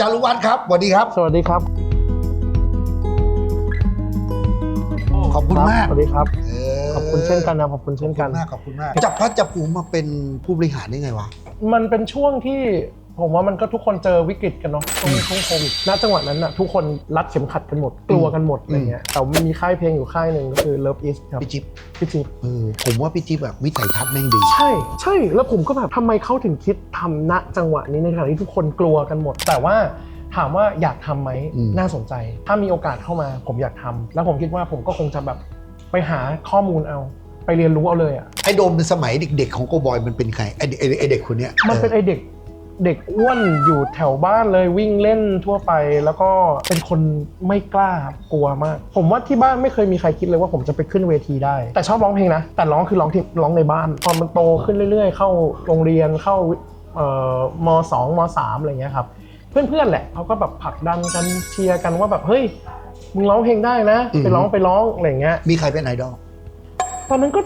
จารุวัฒน์ครับสวัสดีครับ สวัสดีครับขอบคุณมากสวัสดีครับเขอบคุณเช่นกันนะขอบคุณเช่นกันขอบคุณมากขอบคุณมากจับพัดจับผูมาเป็นผู้บริหารได้ไงวะมันเป็นช่วงที่ ผมว่ามันก็ทุกคนเจอวิกฤตกันเนาะช่วงช่วงโควิดณจังหวะนั้นน่ะทุกคนรัดเข็มขัดกันหมดกลัวกันหมดอะไรเงี้ยแต่มันมีค่ายเพลงอยู่ค่ายหนึ่งก็คือ Love Is ครับพี่จิ๊บพี่จิ๊บเออผมว่าพี่จิ๊บแบบวิสัยทัศน์แม่งดี ใช่ ใช่แล้วผมก็แบบทำไมเขาถึงคิดทำณจังหวะนี้ในขณะที่ทุกคนกลัวกันหมด แต่ว่าถามว่าอยากทำไหมอืม น่าสนใจ ถ้ามีโอกาสเข้ามาผมอยากทำแล้วผมคิดว่าผมก็คงจะแบบไปหาข้อมูลเอา ไปเรียนรู้เอาเลยอะไอ้โดมในสมัยเด็กๆของโกบอยมันเป็นใครไอ้เด็กไอ้เด็กไอ้เด็กคนเนี้ยมันเป็นไอเด็ก เด็กอ้วนอยู่แถวบ้านเลยวิ่งเล่นทั่วไป แล้วก็เป็นคนไม่กล้ากลัวมาก ผมว่าที่บ้านไม่เคยมีใครคิดเลยว่าผมจะไปขึ้นเวทีได้ แต่ชอบร้องเพลงนะ แต่ร้องคือร้องที่ร้องในบ้านพอมันโตขึ้นเรื่อย ๆ เข้าโรงเรียนเข้าเอ่อมสองมสามอะไรเงี้ยครับ เพื่อนๆแหละเขาก็แบบผลักดันกันเชียร์กันว่าแบบเฮ้ยมึงร้องเพลงได้นะ ไปร้องไปร้องอะไรเงี้ยมีใครเป็นไอดอลตอนนั้นก็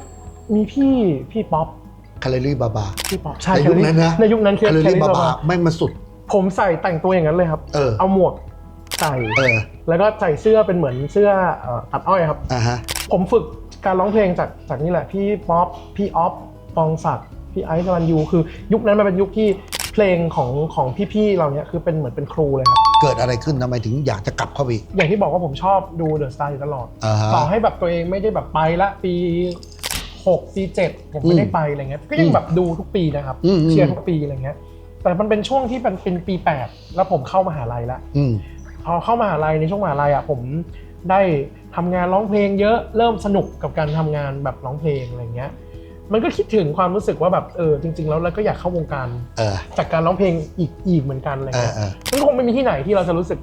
มีพี่พี่ป๊อป คาร์ลี่บาบา พี่ป๊อปใช่ในยุคนั้นนะ ในยุคนั้นคือคาร์แคลลี่รี่บาบาบาบาแม่งมาสุด ผมใส่แต่งตัวอย่างนั้นเลยครับเออเอาหมวกใส่เออแล้วก็ใส่เสื้อเป็นเหมือนเสื้อเอ่อตัดอ้อยครับ อ่าฮะ ผมฝึกการร้องเพลงจากจากนี่แหละ พี่ป๊อปพี่ออฟปองศักดิ์พี่ไอซ์สรันยูคือ ยุคนั้นมันเป็นยุคที่เพลงของของพี่ๆเราเนี้ยคือเป็นเหมือนเป็นครูเลยครับ เกิดอะไรขึ้นทำไมถึงอยากจะกลับเข้าไปอีกอย่างที่บอกว่าผมชอบดูเดอะสตาร์อยู่ตลอด อ่าฮะ ต่อให้แบบตัวเองไม่ได้แบบไปละปี 6ปี7ผมไม่ได้ไปอะไรเงี้ยก็ยังแบบดูทุกปีนะครับอืมอืมเชียร์ทุกปีอะไรเงี้ย แต่มันเป็นช่วงที่เป็นเป็นปี 8 แล้วผมเข้ามหาลัยละอืมพอเข้ามหาลัยในช่วงมหาลัยอะผมได้ทำงานร้องเพลงเยอะเริ่มสนุกกับการทำงานแบบร้องเพลงอะไรเงี้ยมันก็คิดถึงความรู้สึกว่าแบบเออจริง ๆ แล้วเราก็อยากเข้าวงการเออจากการร้องเพลงอีกอีกเหมือนกันอะไรเออเงี้ยเออมันคงไม่มีที่ไหนที่เราจะรู้สึก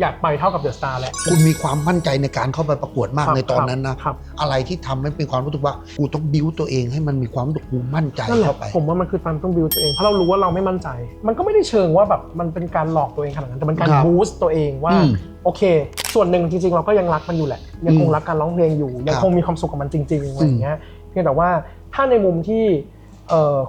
อยากไปเท่ากับเดอะสตาร์แหละ คุณมีความมั่นใจในการเข้าไปประกวดมากครับในตอนนั้นนะครับอะไรที่ทำให้เป็นความรู้สึกว่ากูต้องบิวตัวเองให้มันมีความรู้สึกกูมั่นใจนั่นแหละเข้าไป ผมว่ามันคือการต้องบิวตัวเอง เพราะเรารู้ว่าเราไม่มั่นใจ มันก็ไม่ได้เชิงว่าแบบมันเป็นการหลอกตัวเองขนาดนั้น แต่มันการครับบูสต์ตัวเองว่าอืมโอเค ส่วนหนึ่งจริงๆ เราก็ยังรักมันอยู่แหละ ยังคงอืมรักการร้องเพลงอยู่ ยังครับคงมีความสุขกับมันจริงๆอะไรอย่างเงี้ย เพียงแต่ว่าถ้าในมุมที่เอ่อ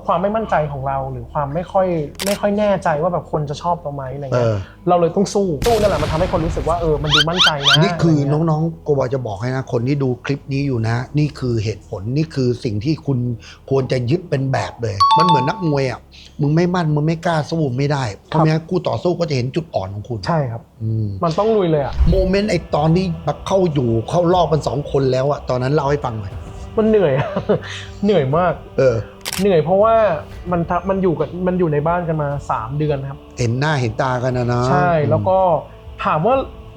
ความไม่มั่นใจของเราหรือความไม่ค่อยไม่ค่อยแน่ใจว่าแบบคนจะชอบเราไหมอะไรเอเงี้ยอเราเลยต้องสู้สู้นั่นแหละมันทำให้คนรู้สึกว่าเออมันดูมั่นใจนะนี่คือะไรไรเงี้ยน้องๆโกบอยจะบอกให้นะคนที่ดูคลิปนี้อยู่นะ นี่คือเหตุผลนี่คือสิ่งที่คุณควรจะยึดเป็นแบบเลย มันเหมือนนักมวยอะมึงไม่มั่นมึงไม่กล้าสู้ไม่ได้เพราะไม่งั้นคู่ต่อสู้ก็จะเห็นจุดอ่อนของคุณใช่ครับอืมมันต้องลุยเลยอะโมเมนต์ไอ้ตอนที่แบบเข้าอยู่เข้ารอบกันสองคนแล้วอะตอนนั้นเล่าให้ฟังหน่อยมันเหนื่อยเหนื่อยมาก เออ เหนื่อยเพราะว่ามันทำมันอยู่กับมันอยู่ในบ้านกันมา 3 เดือนครับ เห็นหน้าเห็นตากันนะนะใช่แล้วก็ถามว่า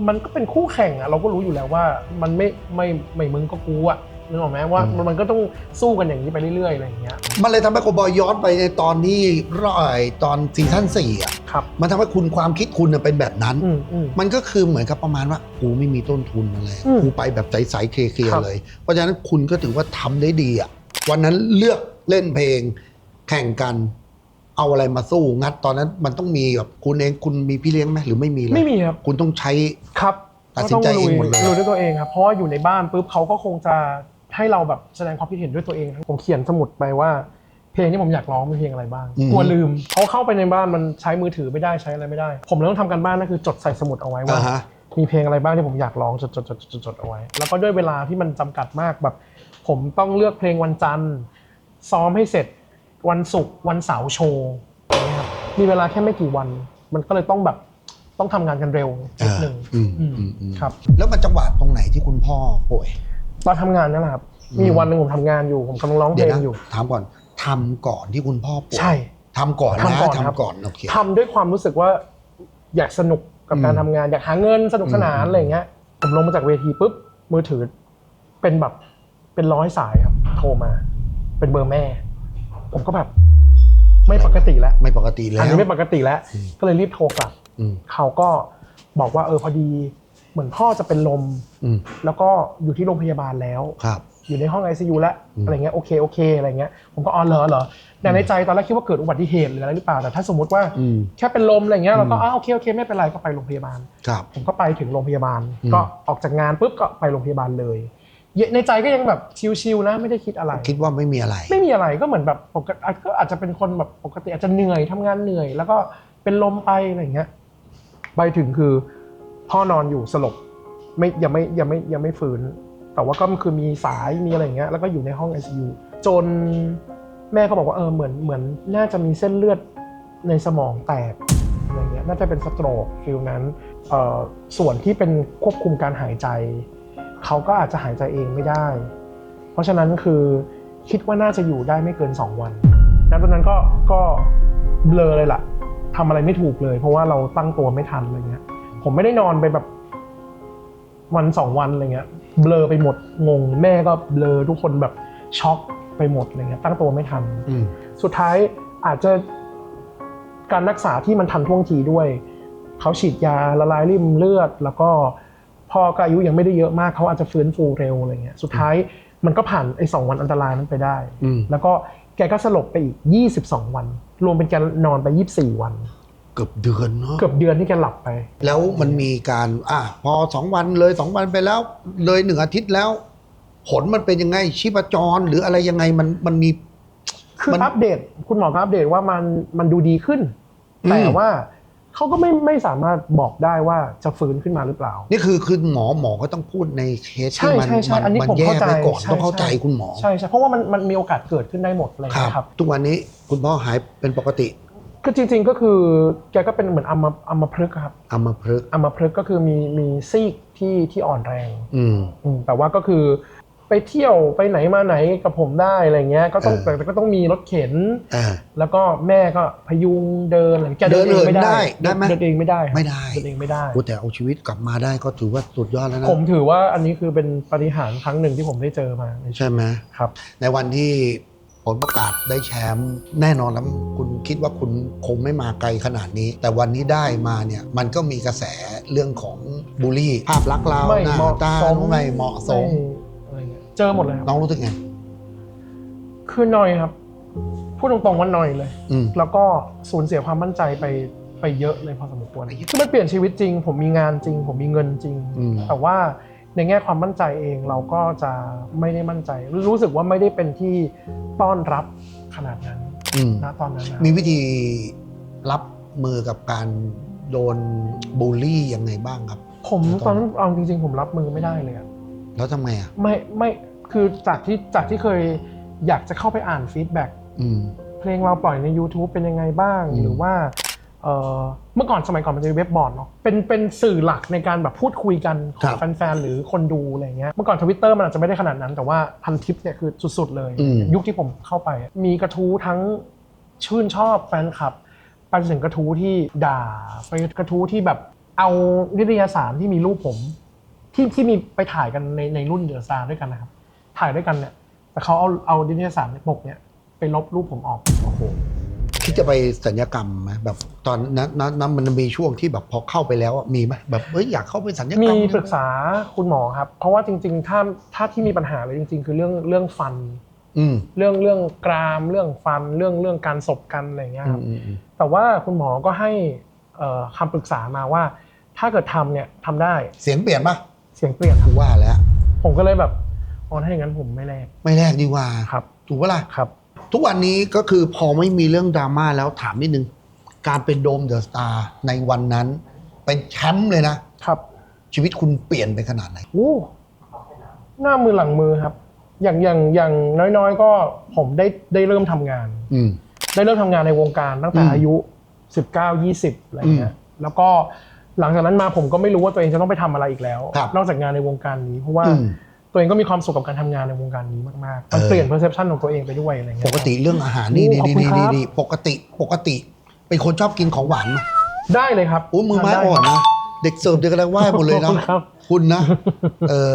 มันก็เป็นคู่แข่งอะเราก็รู้อยู่แล้วว่ามันไม่ไม่ไม่มึงก็กูอะนึกออกไหมว่ามันมันก็ต้องสู้กันอย่างนี้ไปเรื่อยๆอะไรอย่างเงี้ยมันเลยทำให้โกบอยย้อนไปในตอนที่รอยตอนซีซั่นสี่อะครับมันทำให้คุณความคิดคุณน่ะเป็นแบบนั้น อืมอืม มันก็คือเหมือนกับประมาณว่ากูไม่มีต้นทุนอะไรอืมกูไปแบบใสๆเคลียครัร์บๆเลย เพราะฉะนั้นคุณก็ถือว่าทำได้ดีอะ วันนั้นเลือกเล่นเพลงแข่งกัน เอาอะไรมาสู้งัดตอนนั้นมันต้องมีแบบคุณเองคุณมีพี่เลี้ยงไหมหรือไม่มีเลยไม่มีครับ คุณต้องใช้ ครับตัดสินใจเองหมดเลยก็ต้ลุยด้วยตัวเองครับ เพราะว่าอยู่ในบ้านปุ๊บเขาก็คงจะให้เราแบบแสดงความคิดเห็นด้วยตัวเอง ผมเขียนสมุดไปว่า เพลงที่ผมอยากร้องเป็นเพลงอะไรบ้างอืมกลัวลืมเขาเข้าไปในบ้านมันใช้มือถือไม่ได้ใช้อะไรไม่ได้ ผมเลยต้องทำกันบ้านนั่นคือจดใส่สมุดเอาไว้ว่าอ่าฮะมีเพลงอะไรบ้างที่ผมอยากร้องจดจดจดจดจดเอาไว้ แล้วก็ด้วยเวลาที่มันจำกัดมากแบบ ผมต้องเลือกเพลงวันจันทร์ซ้อมให้เสร็จวันศุกร์วันเสาร์โชว์อย่างเงี้ยครับมีเวลาแค่ไม่กี่วัน มันก็เลยต้องแบบต้องทำงานกันเร็วนิดนึงอืมอืมอืมอืมครับแล้วมันจังหวะตรงไหนที่คุณพ่อป่วย ตอนทำงานนั่นแหละครับอืมมีวันหนึ่งผมทำงานอยู่ ผมกำลังร้องเพเดี๋ยลวงนะอยู่ ถามก่อนทำก่อนที่คุณพ่อป่วยใช่ ทำก่อนนะทำก่อนครับ ทำก่อนโอเค ทำด้วยความรู้สึกว่าอยากสนุกกับการอืมทำงาน อยากหาเงินสนุกสนานอืม อะไรอย่างเงี้ย ผมลงมาจากเวทีปุ๊บมือถือเป็นแบบ เป็นร้อยสายครับ โทรมา เป็นเบอร์แม่ ผมก็แบบ ไม่ปกติแล้วไม่ปกติแล้อันวนี้ไม่ปกติแล้วอืมก็เลยรีบโทรกลับอืมเขาก็บอกว่าเออพอดี เหมือนพ่อจะเป็นลมอืมแล้วก็อยู่ที่โรงพยาบาลแล้วครับ อยู่ในห้อง ICU แล้วอืมอะไรเงี้ยโอเคโอเคอะไรเงี้ยผมก็อ๋อเหรอเหรอแต่ในใจตอนแรกคิดว่าเกิดอุบัติเหตุหรืออะไรหรือเปล่าแต่ถ้าสมมติว่าอืมแค่เป็นลมอะไรเงี้ยเราก็อืมอ๋อโอเคโอเคไม่เป็นไรก็ไปโรงพยาบาลครับผมก็ไปถึงโรงพยาบาลอืมก็ออกจากงานปุ๊บก็ไปโรงพยาบาลเลย ในใจก็ยังแบบชิวๆนะไม่ได้คิดอะไร คิดว่าไม่มีอะไร ไม่มีอะไรก็เหมือนแบบปกติก็อาจจะเป็นคนแบบปกติอาจจะเหนื่อยทำงานเหนื่อย แล้วก็เป็นลมไปอะไรเงี้ยไปถึงคือพ่อนอนอยู่สลบไม่ยังไม่ยังไม่ยังไม่ฟื้น แต่ว่าก็คือมีสายมีอะไรอย่างเงี้ยแล้วก็อยู่ในห้อง ICU จนแม่ก็บอกว่าเออเหมือนเหมือนน่าจะมีเส้นเลือดในสมองแตกอะไรเงี้ยน่าจะเป็นสโตรกฟิลนั้นเอ่อส่วนที่เป็นควบคุมการหายใจ เขาก็อาจจะหายใจเองไม่ได้ เพราะฉะนั้นคือคิดว่าน่าจะอยู่ได้ไม่เกิน 2 วันณตอนนั้นก็ก็เบลอเลยล่ะทำอะไรไม่ถูกเลย เพราะว่าเราตั้งตัวไม่ทันอะไรเงี้ย ผมไม่ได้นอนไปแบบวันสองวันอะไรเงี้ย เบลอไปหมดงง แม่ก็เบลอทุกคนแบบช็อกไปหมดอะไรเงี้ย ตั้งตัวไม่ทันอืมสุดท้ายอาจจะการรักษาที่มันทันท่วงทีด้วย เขาฉีดยาละลายริ่มเลือดแล้วก็ พ่อก็อายุยังไม่ได้เยอะมากเขาอาจจะฟื้นฟูเร็วอะไรเงี้ยสุดท้ายมันก็ผ่านไอ้สองวันอันตรายนั้นไปได้อืมแล้วก็แกก็สลบไปอีก 22 วัน รวมเป็นแกนอนไป 24 วันเกือบเดือนเนาะเกือบเดือนที่แกหลับไป แล้วมันมีการอะพอสองวันเลยสองวันไปแล้ว เลยหนึ่งอาทิตย์แล้ว ผลมันเป็นยังไงชีพจรหรืออะไรยังไงมันมันมีคือมันอัปเดต คุณหมอก็อัปเดตว่ามันมันดูดีขึ้นอืมแต่ว่า เขาก็ไม่ไม่สามารถบอกได้ว่าจะฟื้นขึ้นมาหรือเปล่า นี่คือคือหมอหมอก็ต้องพูดในเคสใช่ที่มันใช่ใช่มันอันนี้มันผมแย่เข้าใจไปก่อนใช่ต้องเข้าใจใช่คุณหมอใช่ใช่เพราะว่ามันมันมีโอกาสเกิดขึ้นได้หมดอะไรอย่างครับเงี้ยครับทุกวันนี้คุณพ่อหายเป็นปกติก็จริงๆก็คือแกก็เป็นเหมือนอัมอัมพฤกษ์ครับอัมพฤกษ์อัมพฤกษ์ก็คือมีมีซีกที่ที่อ่อนแรง อืมอืมแต่ว่าก็คือ ไปเที่ยวไปไหนมาไหนกับผมได้อะไรเงี้ย ก็ต้องเออแต่ก็ต้องมีรถเข็นอ่าแล้วก็แม่ก็พยุงเดินอะไรแกเดินเดิเอนงไม่เหินได้ได้ได้ไหมเดินเองไม่ได้ครับไม่ได้เดินเองไม่ได้โอ้แต่เอาชีวิตกลับมาได้ก็ถือว่าสุดยอดแล้วนะผมถือว่าอันนี้คือเป็นปาฏิหารย์ครั้งหนึ่งที่ผมได้เจอมาในชีวิตใช่ไหมครับ ในวันที่ผลประกาศได้แชมป์แน่นอนแล้วคุณคิดว่าคุณคงไม่มาไกลขนาดนี้ แต่วันนี้ได้มาเนี่ยมันก็มีกระแสเรื่องของบูลลี่ ภาพลักษณ์เราไม่หน้าเหมาะตาสมไม่เหมาะสมอะไร เงี้ยเจอหมดเลยครับน้องรู้สึกไง คือหน่อยครับ พูดตรงๆว่าหน่อยเลย อืม แล้วก็สูญเสียความมั่นใจไปไปเยอะเลยพอสมควรคือมันเปลี่ยนชีวิตจริง ผมมีงานจริง ผมมีเงินจริง อืม แต่ว่าในแง่ความมั่นใจเองเราก็จะไม่ได้มั่นใจ รู้สึกว่าไม่ได้เป็นที่ต้อนรับขนาดนั้นอืม ณตอนนั้นนะ มีวิธีรับมือกับการโดนบูลลี่ยังไงบ้างครับ ผมตอนนั้นเอาจริงๆผมรับมือไม่ได้เลยอะ แล้วทำไงอะ ไม่ไม่คือจากที่จากที่เคยอยากจะเข้าไปอ่านฟีดแบ็กอืม เพลงเราปล่อยใน YouTube เป็นยังไงบ้าง อืม หรือว่าเอ่อเมื่อก่อนสมัยก่อนมันจะมีเว็บบอร์ดเนาะเป็นเป็นสื่อหลักในการแบบพูดคุยกันของแฟนๆหรือคนดูอะไรเงี้ยเมื่อก่อนทวิตเตอร์มันอาจจะไม่ได้ขนาดนั้นแต่ว่าพันทิปเนี่ยคือสุดๆเลย อืม ยุคที่ผมเข้าไป มีกระทู้ทั้งชื่นชอบแฟนคลับ ไปจนถึงกระทู้ที่ด่า ไปกระทู้ที่แบบเอานิตยสารที่มีรูปผม ที่ที่มีไปถ่ายกันในในรุ่นเดอะซาด้วยกันนะครับ ถ่ายด้วยกันเนี่ยแต่เขาเอาเอานิตยสารในปกเนี่ยไปลบรูปผมออก โอ้โห คิดจะไปสัญญกรรมไหมแบบตอนนั้นนั้นนั้นมันมีช่วงที่แบบพอเข้าไปแล้วอะมีไหมแบบเอ้ยอยากเข้าไปสัญญกรรมมีปรึกษาคุณหมอครับ เพราะว่าจริง ๆ ถ้าถ้าที่มีปัญหาเลยจริง ๆ คือเรื่องเรื่องฟันอืมเรื่องเรื่องกรามเรื่องฟันเรื่องเรื่องการศบกันอะไรอย่างเงี้ยอืคมรับอืมอืมแต่ว่าคุณหมอก็ให้เอ่อคำปรึกษามาว่า ถ้าเกิดทำเนี่ยทำได้ เสียงเปลี่ยนปะเสียงเปลี่ยนคกูรับว่าแล้ว ผมก็เลยแบบอ๋อถ้าอย่างนั้นผมไม่แลกไม่แรกดีกว่าครับถูกปะล่ะครับ ทุกวันนี้ก็คือพอไม่มีเรื่องดราม่าแล้วถามนิดนึง การเป็นโดมเดอะสตาร์ในวันนั้น เป็นแชมป์เลยนะ ครับชีวิตคุณเปลี่ยนไปขนาดไหน โอ้หน้ามือหลังมือครับ อย่างอย่างอย่างน้อยๆ ก็ผมได้ได้เริ่มทำงาน อืม ได้เริ่มทำงานในวงการตั้งแต่อืมอายุ 19 20 อะไรเงี้ย แล้วก็ หลังจากนั้นมาผมก็ไม่รู้ว่าตัวเองจะต้องไปทำอะไรอีกแล้วครับนอกจากงานในวงการนี้เพราะว่าอืมตัวเองก็มีความสุขกับการทำงานในวงการนี้มากๆมันเออเปลี่ยน perception ของตัวเองไปด้วยอะไรเงี้ยปกติเรื่องอาหารนี่โอ้นี่ขอบนี่คุณนี่ครับนี่ปกติปกติ เป็นคนชอบกินของหวานไหมได้เลยครับโอ้มือไม้ทำด้อ่อนนะเด็กเสิร์ฟเด็กกำลังไหว้หมดเลยขอบนะคุณครับคุณนะเออ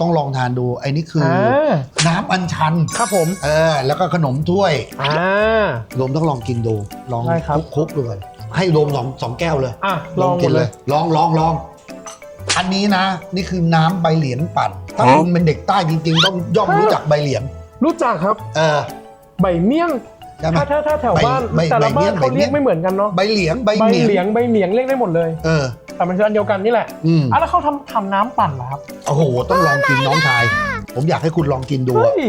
ต้องลองทานดูไอ้นี่คือออ่าน้ำอัญชันครับผม เออ แล้วก็ขนมถ้วยอ่าโดมต้องลองกินดู ลองได้ครับคลุกๆดูก่อน ให้โดมสองสองแก้วเลยอะลองหมกิดนเลเลยยลองลองลองอันนี้นะ นี่คือน้ำใบเหรียญปั่น ถ้าคุณเป็นเด็กใต้จริงๆ ต้องย่อมรู้จักใบเหรียญรู้จักครับเออใบเมี่ยง ใช่ไหม ถ้าถ้าถ้าแถวบ้านใบแต่ละใบเมี่บ้ายนงเขาใบเมี่เรียยง กไม่เหมือนกันเนาะใบเหลียงใบใบเหเหลีลียยงงใบเหมียงเรียกได้หมดเลย เออ แต่มันคืออันเดียวกันนี่แหละอืมอะแล้วเขาทำทำน้ำปั่นเหรอครับโอ้โหต้องลองกินน้องชาย ผมอยากให้คุณลองกินดูเฮ้อะย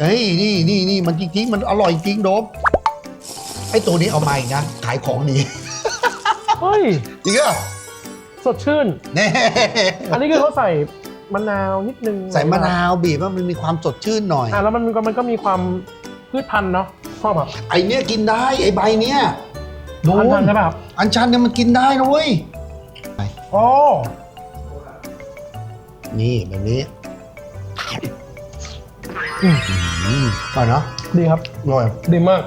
เฮ้ยนี่นี่นี่มันจริงๆมันอร่อยจริงโดม ไอ้ตัวนี้เอามาอีกนะ ขายของดีเฮ้ย จริงอะสดชื่นเน่อันนี้คือเขาใส่มะนาวนิดนึงใส่มะนาวบีบว่ามันมีความสดชื่นหน่อย อะแล้วมันก็มันก็มีความพืชพันธุ์เนาะชอบแบบไอเนี้ยกินได้ไอใบเนี้ยโดพันธุ์พันธุ์ใช่ป่ะครับอันชันเนี่ยมันกินได้นะเว้ยโอ้นี่แบบนี้อืมอืมก่อนเนาะดีครับอร่อยดีมาก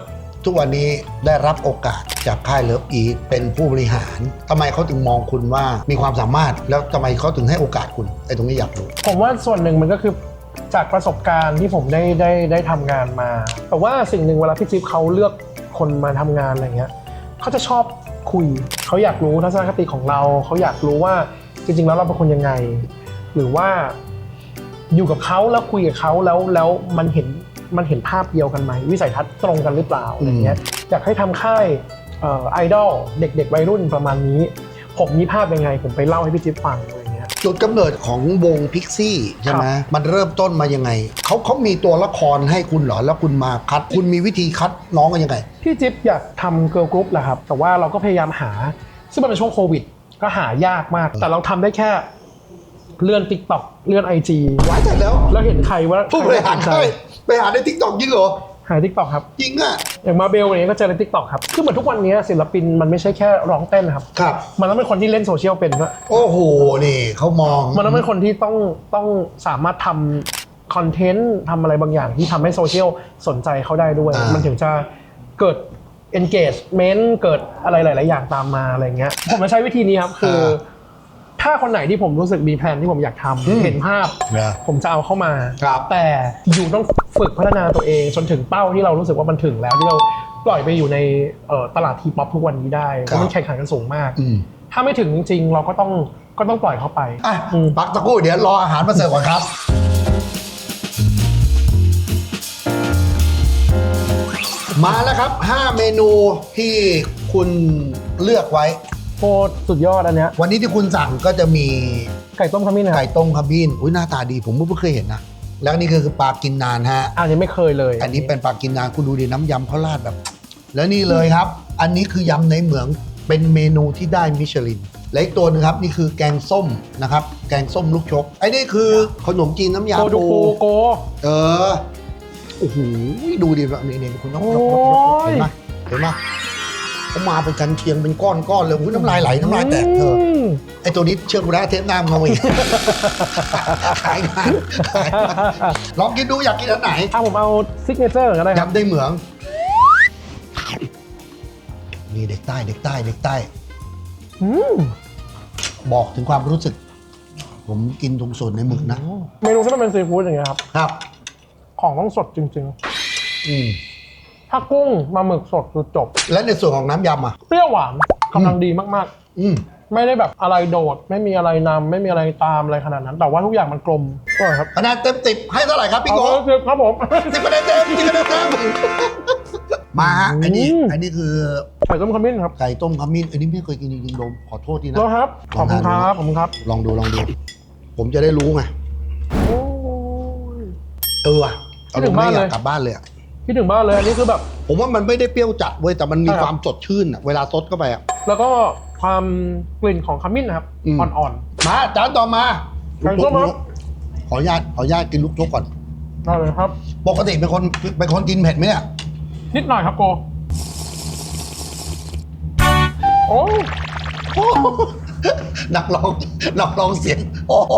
ทุกวันนี้ได้รับโอกาสจากค่ายเลิฟอีทเป็นผู้บริหารทำไมเขาถึงมองคุณว่ามีความสามารถแล้วทำไมเขาถึงให้โอกาสคุณไอ้ตรงนี้อยากรู้ ผมว่าส่วนหนึ่งมันก็คือจากประสบการณ์ที่ผมได้ได้ได้ทำงานมา แต่ว่าสิ่งหนึ่งเวลาพี่จิ๊บเขาเลือกคนมาทำงานอะไรเงี้ยเขาจะชอบคุย เขาอยากรู้ทัศนคติของเรา เขาอยากรู้ว่าจริง ๆ แล้วเราเป็นคนยังไง หรือว่าอยู่กับเขาแล้วคุยกับเขาแล้วแล้วมันเห็น มันเห็นภาพเดียวกันไหมวิสัยทัศน์ตรงกันหรือเปล่าอะไรเงี้ยอยากให้ทำค่ายไอดอลเด็ก ๆ วัยรุ่นประมาณนี้ ผมมีภาพยังไง ผมไปเล่าให้พี่จิ๊บฟังอะไรเงี้ยจุดกำเนิดของวงพิกซี่ใช่ไหมมันเริ่มต้นมายังไงเขาเขามีตัวละครให้คุณเหรอ แล้วคุณมาคัด คุณมีวิธีคัดน้องกันยังไง พี่จิ๊บอยากทำเกิร์ลกรุ๊ปแหละครับ แต่ว่าเราก็พยายามหา ซึ่งมันเป็นช่วงโควิด ก็หายากมาก แต่เราทำได้แค่ เลื่อน t ิ k t o k เลื่อน IG ว้ายแต่แล้วแล้วเห็นใครว่าผู้บริหารใครค่ายสนใจไปหาในทิกตอกจริงเหรอหา t ิ k t o k ครับจริงอะอย่างมาเบลอย่างเงี้ยก็เจอใน t ิ k t o k ครับคือเหมือนทุกวันนี้ศิลปินมันไม่ใช่แค่ร้องเต้นนะครับครับ มันต้องเป็นคนที่เล่นโซเชียลเป็นด้วยโอ้โหนี่เขามอง มันต้องเป็นคนที่ต้องต้องสามารถทำคอนเทนต์ทำอะไรบางอย่างที่ทำให้โซเชียลสนใจเขาได้ด้วยอ่ามัมันถึงจะเกิด engagement เกิดอะไรหลาย ๆ อย่างตามมาอะไรเงี้ยผมจะใช้วิธีนี้ครับ คืออ ถ้าคนไหนที่ผมรู้สึกมีแผนที่ผมอยากทำเห็นภาพ นะผมจะเอาเข้ามา ครับ แต่อยู่ต้องฝึกพัฒนาตัวเองจนถึงเป้าที่เรารู้สึกว่ามันถึงแล้วที่เราปล่อยไปอยู่ในเอ่อตลาดทีป๊อปทุกวันนี้ได้เพราะมันแข่งขันกันสูงมาก อืม ถ้าไม่ถึงจริงๆ เราก็ต้องก็ต้องปล่อยเขาไปอะอืม พักสักครู่เดี๋ยวรออาหารมาเสิร์ฟก่อนครับ มาแล้วครับ 5 เมนูที่คุณเลือกไว้ โคตรสุดยอดอันเนี้ยวันนี้ที่คุณสั่งก็จะมีไก่ต้มขมิ้นนะครับไก่ต้มขมิ้นอุ้ยหน้าตาดีผมเพิ่งเคยเห็นนะ แล้วนี่คือปลากินนานฮะ อันนี้ไม่เคยเลยอันนี้เป็นปลากินนานคุณดูดิน้ำยำเขาราดแบบ แล้วนี่เลยครับ อันนี้คือยำในเหมืองเป็นเมนูที่ได้มิชลินและอีกตัวหนึงครับนี่คือแกงส้มนะครับแกงส้มลูกชกไอ้นี่คือขนมจีนน้ำยาโกดูปูปูโกเออโอ้โหดูดิแบบนี้เนี่ยคุณต้องโอ้เห็นไหมเห็นไหม เขามาเป็นกันเชียงเป็นก้อนก้อนๆเลยอุ๊ยน้ำลายไหลน้ำลายแตกเธอมไอ้ตัวนี้เชื่อกูนะเทปหน้ามึงเอาอีก ขายงานขายงานลองกินดูอยากกินอันไหนถ้าผมเอาซิกเนเจอร์ก็ได้ครับ ยำได้เหมืองนี่เด็กใต้เด็กใต้เด็กใต้ อืมบอกถึงความรู้สึก ผมกินตรงส่วนในหมึกนะ เมนูที่มันเป็นซีฟู้ดอย่างเงี้ยครับ ครับ ของต้องสดจริง อืมๆ ถ้ากุ้งปลาหมึกสดคือจบ และในส่วนของน้ำยำอะ เปรี้ยวหวานกำลังดีมากอืมๆ ไม่ได้แบบอะไรโดด ไม่มีอะไรนำไม่มีอะไรตามอะไรขนาดนั้น แต่ว่าทุกอย่างมันกลมก็ครับคะแนนเต็มสิบให้เท่าไหร่ครับพี่เอาโก้เลยคือครับผม สิบคะแนนเต็มสิบคะแนนเต็มมาฮะอันนี้อืม อันนี้คือไข่ต้มขมิ้นครับไก่ต้มขมิ้นอันนี้ไม่เคยกินจริงๆโดมขอโทษทีนะ แล้วครับ ขอบคุณครับขอบคุณครับ ลองดูลองดู ผมจะได้รู้ไง โอ้ย เออว่ะคิดถึงบ้านอเลยยากกลับบ้านเลยอะ คิดถึงบ้านเลยอันนี้คือแบบ ผมว่ามันไม่ได้เปรี้ยวจัดเว้ยแต่มันมีใช่ครับ ความสดชื่นอะเวลาซดเข้าไปอะ แล้วก็ความกลิ่นของขมิ้นนะครับอืม อ่อนมาจานต่อมาไก่ต้มครับขออนุญาตขออนุญาตกินลูกชกก่อนๆได้เลยครับ ปกติเป็นคนเป็นคนกินเผ็ดไหมเนี่ยนิดหน่อยครับโกโอ้นักร้องนักร้องเสียงโอ้โห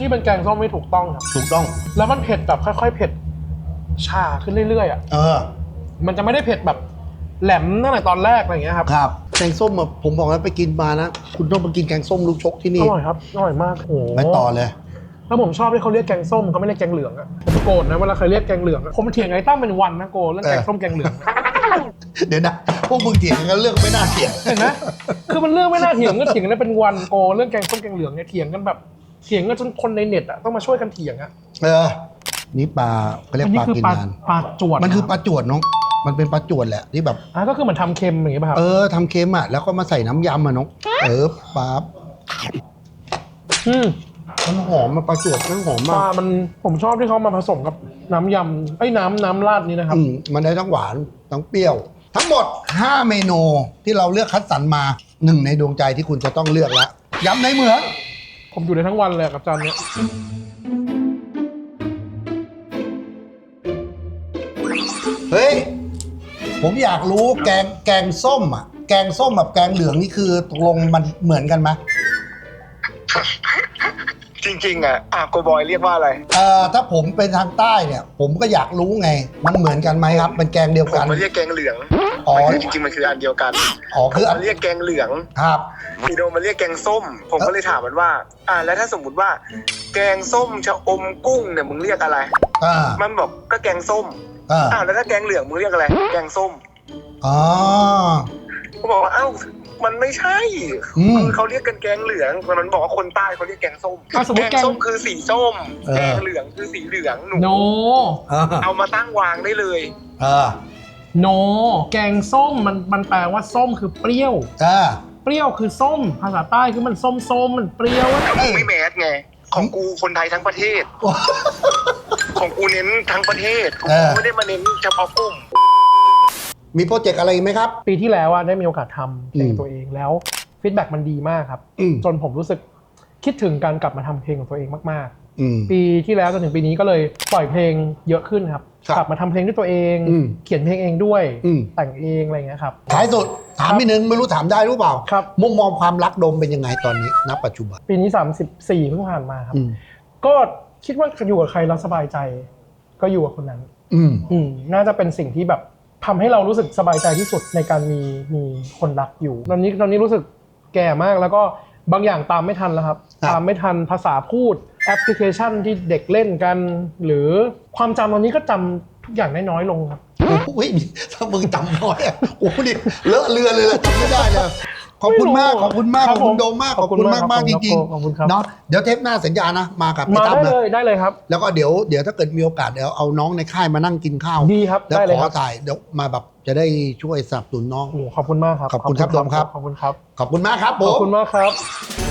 นี่เป็นแกงส้มไม่ถูกต้องครับ ถูกต้อง แล้วมันเผ็ดแบบค่อยๆ เผ็ด ชาขึ้นเรื่อยๆอะเออ มันจะไม่ได้เผ็ดแบบแหลมตั้งแต่ตอนแรกอะไรอย่างเงี้ยครับครับ แกงส้มอะผมบอกแล้วไปกินมานะ คุณต้องมากินแกงส้มลูกชกที่อนี่ร่อยครับอร่อยมากโอ้โห ไปต่อเลย แล้วผมชอบที่เขาเรียกแกงส้มเขาไม่เรียกแกงเหลืองอะผมโกรธนะเวลาใครเรียกแกงเหลืองอะผมเถียงไอ้ตั้มเป็นวันนะโกเรื่องแกงส้มแกงเหลืองอะเดี๋ยวนะ พวกมึงเถียงกันเรื่องไม่น่าเถียง เห็นไหมคือมันเรื่องไม่น่าเถียงก็เถียงกันได้เป็นวันโกเรื่องแกงส้มแกงเหลืองเนี่ยเถียงกันแบบเถียงกันจนคนในเน็ตอะต้องมาช่วยกันเถียงอะเออ นี่ปลาเขาเรียกอันปนี้ลาคือกินปลานานปลาจวดมันคือปลาจวดน้องมันเป็นปลาจวดแหละที่แบบอะก็คือเหมือนทำเค็มอย่างเงี้ยป่ะครับเออทำเค็มอะแล้วก็มาใส่น้ำยำอะน้องเออปลาอืมมันหอมมาปลาจวดมันหอมปมาลากมันผมชอบที่เขามาผสมกับน้ำยำไอ้ยน้ำน้ำราดนี้นะครับ อืมมันได้ทั้งหวานทั้งเปรี้ยว ทั้งหมด 5 เมนูที่เราเลือกคัดสรรมาหนึ่งในดวงใจที่คุณจะต้องเลือกแล้วย้ำในเหมือง ผมอยู่ได้ทั้งวันเลยกับจานเนี้ย เฮ้ย ผมอยากรู้แกงแกงส้มอะ แกงส้มกับแกงเหลืองนี่คือตกลงมันเหมือนกันไหมจริงๆอะอะโกบอยเรียกว่าอะไร เอ่อถ้าผมเป็นทางใต้เนี่ย ผมก็อยากรู้ไง มันเหมือนกันไหมครับเป็นแกงเดียวผมกันมาเรียกแกงเหลืองอ๋อ มันคือจริงๆมันคืออันเดียวกันอ๋อคืออันมาเรียกแกงเหลืองครับ พี่โดมมาเรียกแกงส้ม ผมก็เลยถามมันว่า อ่าแล้วถ้าสมมติว่า แกงส้มชะอมกุ้งเนี่ยมึงเรียกอะไร อ่า มันบอกก็แกงส้ม อ่าอ้าวแล้วถ้าแกงเหลืองมึงเรียกอะไร แกงส้มอ๋อก็บอกว่าอ้าวมันไม่ใช่อืมคือเขาเรียกกันแกงเหลืองแต่มันบอกว่าคนใต้เขาเรียกแกงส้มอะสมมแกติงแกงส้มคือสีส้ม เออ แกงเหลืองคือสีเหลืองหนูโนอ่าเอามาตั้งวางได้เลย อ่าโนแกงส้มมันมันแปลว่าส้มคือเปรี้ยว อ่า เปรี้ยวคือส้ม ภาษาใต้คือมันส้มส้มๆมันเปรี้ยวอะแต่มึงไม่แมสไง ของกูคนไทยทั้งประเทศ ของกูเน้นทั้งประเทศกูเออ ไม่ได้มาเน้นเฉพาะกลุ่ม มีโปรเจกต์อะไรอีกไหมครับ ปีที่แล้วอะได้มีโอกาสทำเพลงอืม ตัวเองแล้วฟีดแบ็กมันดีมากครับ อืมจนผมรู้สึกคิดถึงการกลับมาทำเพลงของตัวเองมากอืม ๆ ปีที่แล้วจนถึงปีนี้ก็เลยปล่อยเพลงเยอะขึ้นครับครับกลับมาทำเพลงด้วยตัวเอง อืมเขียนเพลงเองด้วย อืม แต่งเองอะไรอย่างเงี้ยครับ ท้ายสุดถามพี่หนึ่งไม่รู้ถามได้หรือเปล่าครับ มุมมองความรักโดมเป็นยังไงตอนนี้ณปัจจุบันปีนี้ 34เพิ่งผ่านมาครับ อืมก็ คิดว่าอยู่กับใครแล้วสบายใจ ก็อยู่กับคนนั้น อืม อืมน่าจะเป็นสิ่งที่แบบทำให้เรารู้สึกสบายใจที่สุดในการมีมีคนรักอยู่ ตอนนี้ตอนนี้รู้สึกแก่มากแล้วก็บางอย่างตามไม่ทันแล้วครับ ครับ ตามไม่ทันภาษาพูดแอปพลิเคชันที่เด็กเล่นกัน หรือความจำตอนนี้ก็จำทุกอย่างได้น้อยลงครับโอ้ยถ้ามึงจำน้อยอะโอ้โหนี่เลอะเรือเลยละจำไม่ได้เลย ขอบคุณมากขอบคุณมากคขรัอบบคุณผมโดมมากขขออบบคุคุณณมากมากมากจครับริงขอบคุณครับๆเนาะเดี๋ยวเทปหน้าสัญญานะมากับมาพี่ตั้มได้เลเลยยได้เลยครับ แล้วก็เดี๋ยวเดี๋ยวถ้าเกิดมีโอกาสเดี๋ยวเอาน้องในค่ายมานั่งกินข้าวดีครับแล้วได้เลยขคอรับถ่ายเดี๋ยวมาแบบจะได้ช่วยสนับสนุนน้องโอ้โหขอบคุณมากครับขอบคุณครับโดมครับขอบคุณครับขอบคุณมากครับผขอบมคุณมากครับ